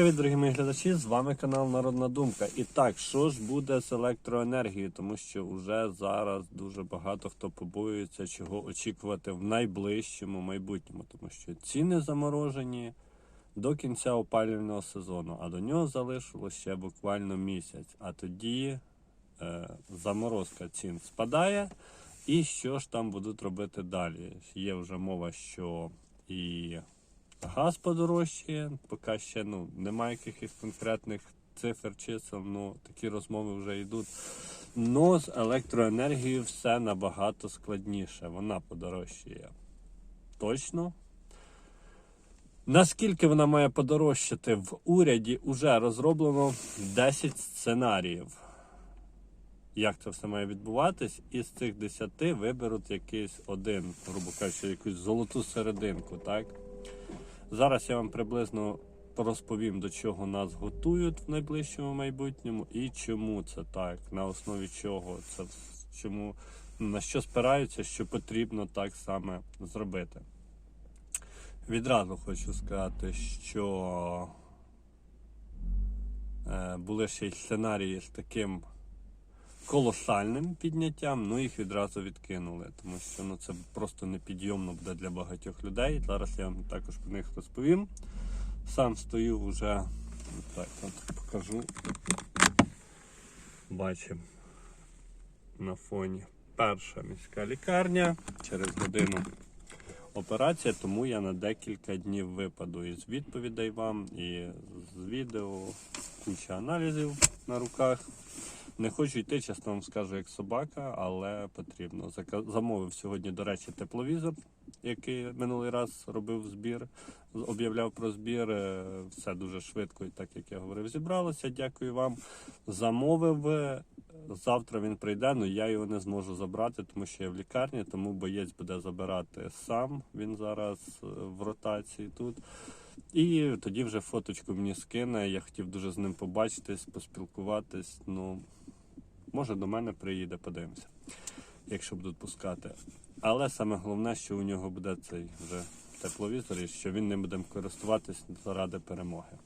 Привіт, дорогі мої глядачі! З вами канал Народна Думка. І так, що ж буде з електроенергією? Тому що вже зараз дуже багато хто побоюється, чого очікувати в найближчому майбутньому, тому що ціни заморожені до кінця опалювального сезону, а до нього залишилось ще буквально місяць. А тоді е, заморозка цін спадає. І що ж там будуть робити далі? Є вже мова, що і газ подорожчає, поки ще ну, немає якихось конкретних цифр, чисел, ну такі розмови вже йдуть. Но з електроенергією все набагато складніше. Вона подорожчає точно. Наскільки вона має подорожчати в уряді, вже розроблено 10 сценаріїв. Як це все має відбуватись, і з цих 10 виберуть якийсь один, грубо кажучи, якусь золоту серединку, так? Зараз я вам приблизно розповім, до чого нас готують в найближчому майбутньому і чому це так, на основі чого це чому на що спираються, що потрібно так саме зробити. Відразу хочу сказати, що е, були ще й сценарії з таким колосальним підняттям, ну їх відразу відкинули, тому що ну, це просто непідйомно буде для багатьох людей. Зараз я вам також про них розповім. Сам стою вже так, от покажу. Бачимо на фоні перша міська лікарня через годину операція, тому я на декілька днів випаду із відповідей вам, і з відео, куча аналізів на руках. Не хочу йти, чесно вам скажу, як собака, але потрібно. Замовив сьогодні, до речі, тепловізор, який минулий раз робив збір, об'являв про збір. Е, Все дуже швидко, і так як я говорив, зібралося. Дякую вам. Замовив. е, Завтра він прийде, але я його не зможу забрати, тому що я в лікарні, тому боєць буде забирати сам. Він зараз е, в ротації тут. І тоді вже фоточку мені скине. Я хотів дуже з ним побачитись, поспілкуватись. Ну, може до мене приїде, подивимося, якщо будуть пускати. Але саме головне, що у нього буде цей вже тепловізор і що він ним буде користуватись заради перемоги.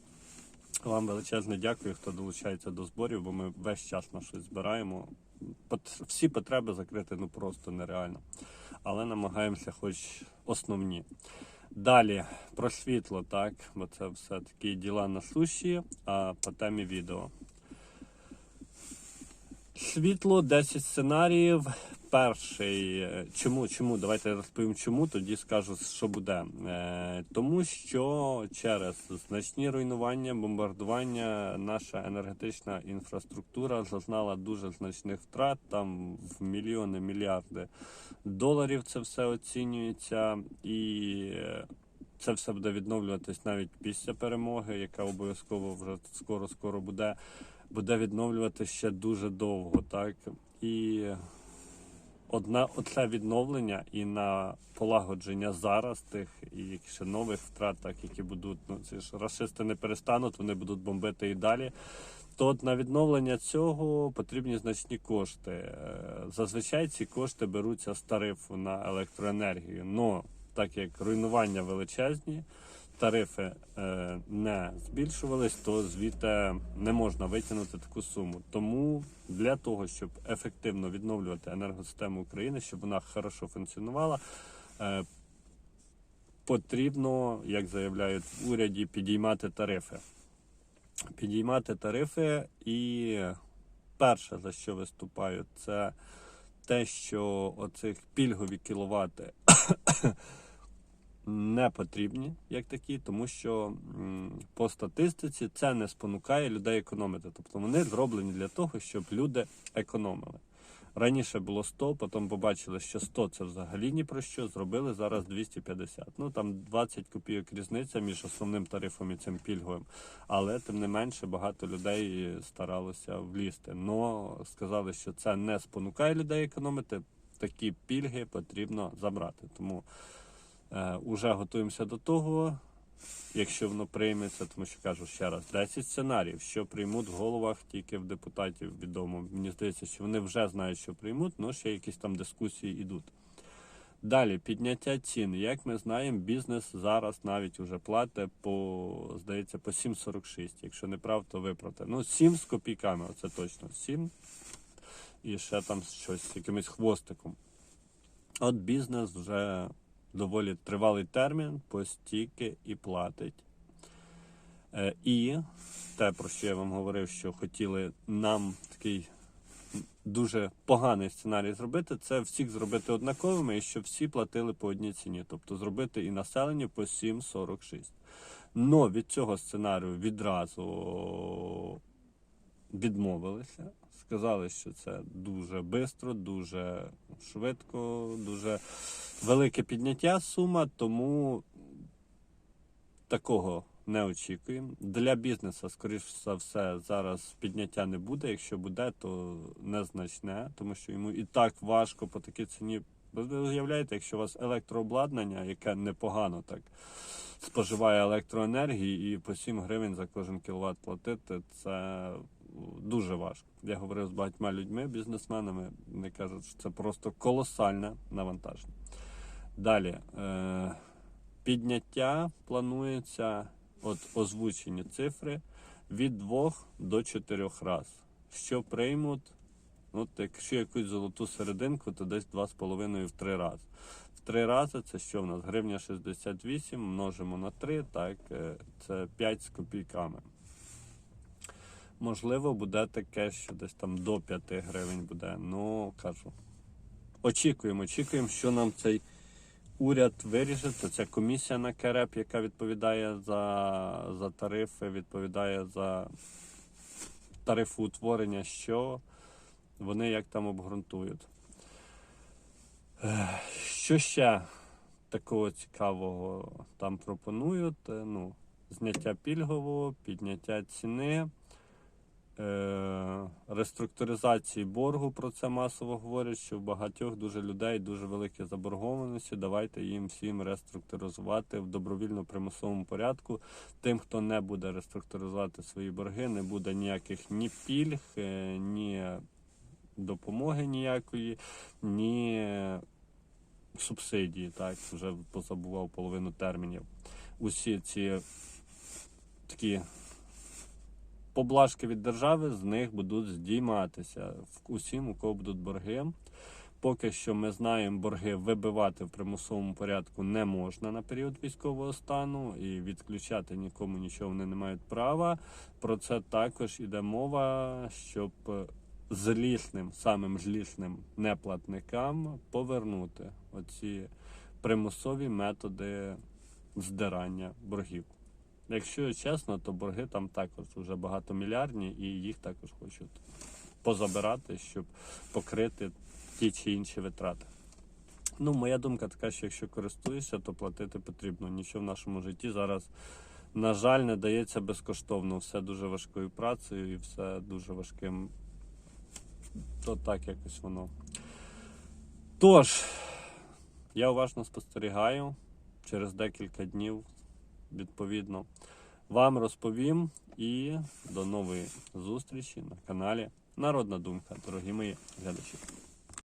Вам величезне дякую, хто долучається до зборів, бо ми весь час на щось збираємо. Всі потреби закрити ну просто нереально. Але намагаємося, хоч основні. Далі про світло, так, бо це все такі діла на суші, а по темі відео. Світло, 10 сценаріїв. Перший. е, Чому? Чому? Давайте я розповім чому, тоді скажу, що буде. Е, тому що через значні руйнування, бомбардування наша енергетична інфраструктура зазнала дуже значних втрат. Там в мільйони, мільярди доларів це все оцінюється. І е, це все буде відновлюватись навіть після перемоги, яка обов'язково вже скоро-скоро буде буде відновлювати ще дуже довго, так? І одна оце відновлення і на полагодження зараз тих і ще нових втрат, так, які будуть, ну ці ж расисти не перестануть, вони будуть бомбити і далі. То от на відновлення цього потрібні значні кошти. Е, Зазвичай ці кошти беруться з тарифу на електроенергію. Но так як руйнування величезні, тарифи е, не збільшувались, то звідти не можна витягнути таку суму. Тому для того, щоб ефективно відновлювати енергосистему України, щоб вона хорошо функціонувала, е, потрібно, як заявляють в уряді, підіймати тарифи. Підіймати тарифи і перше, за що виступаю, це те, що оцих пільгові кіловати не потрібні як такі, тому що по статистиці це не спонукає людей економити. Тобто вони зроблені для того, щоб люди економили. Раніше було 100, потім побачили, що 100 це взагалі ні про що, зробили зараз 250. Ну там 20 копійок різниця між основним тарифом і цим пільговим. Але тим не менше багато людей старалося влізти. Но сказали, що це не спонукає людей економити. Такі пільги потрібно забрати. Тому Уже готуємося до того, якщо воно прийметься, тому що кажу ще раз, 10 сценаріїв, що приймуть в головах тільки в депутатів відомо. Мені здається, що вони вже знають, що приймуть, але ще якісь там дискусії йдуть. Далі підняття цін. Як ми знаємо, бізнес зараз навіть уже платить по, здається, по 7,46. Якщо не прав, то виправте. Ну, 7 з копійками, це точно 7. І ще там щось якимось хвостиком. От бізнес вже доволі тривалий термін, постійки і платить. Е, І те, про що я вам говорив, що хотіли нам такий дуже поганий сценарій зробити, це всіх зробити однаковими і щоб всі платили по одній ціні. Тобто зробити і населенню по 7,46. Но від цього сценарію відразу відмовилися. Сказали, що це дуже швидко, дуже швидко, дуже велике підняття сума, тому такого не очікуємо. Для бізнесу, скоріш за все, зараз підняття не буде. Якщо буде, то незначне, тому що йому і так важко по такій ціні. Ви уявляєте, якщо у вас електрообладнання, яке непогано так споживає електроенергії, і по 7 гривень за кожен кіловат платити, це дуже важко. Я говорив з багатьма людьми, бізнесменами, вони кажуть, що це просто колосальне навантаження. Далі. Е- Підняття планується от озвучені цифри від 2 до 4 раз. Що приймуть, от якщо якусь золоту серединку, то десь 2,5 в 3 рази. В 3 рази це що в нас? Гривня 68 множимо на 3, так, е, це 5 з копійками. Можливо, буде таке, що десь там до 5 гривень буде. Ну, кажу. Очікуємо, очікуємо, що нам цей уряд виріже, то ця комісія на КРЕП, яка відповідає за, за тарифи, відповідає за тарифоутворення, що вони як там обґрунтують. Що ще такого цікавого там пропонують? Е, Ну, зняття пільгового, підняття ціни. Е, реструктуризації боргу про це масово говорять, що в багатьох дуже людей дуже великі заборгованості. Давайте їм всім реструктуризувати в добровільно-примусовому порядку. Тим, хто не буде реструктуризувати свої борги, не буде ніяких ні пільг, е, ні допомоги ніякої, ні субсидії. Так, вже позабував половину термінів. Усі ці такі поблажки від держави з них будуть здійматися усім, у кого будуть борги. Поки що ми знаємо, борги вибивати в примусовому порядку не можна на період військового стану і відключати нікому нічого вони не мають права. Про це також іде мова, щоб злісним, самим злісним неплатникам повернути оці примусові методи здирання боргів. Якщо чесно, то борги там також вже багатомільярдні і їх також хочуть позабирати, щоб покрити ті чи інші витрати. Ну, моя думка така, що якщо користуєшся, то платити потрібно. Нічого в нашому житті зараз, на жаль, не дається безкоштовно. Все дуже важкою працею і все дуже важким. То так якось воно. Тож, я уважно спостерігаю через декілька днів відповідно вам розповім і до нової зустрічі на каналі Народна Думка, дорогі мої глядачі.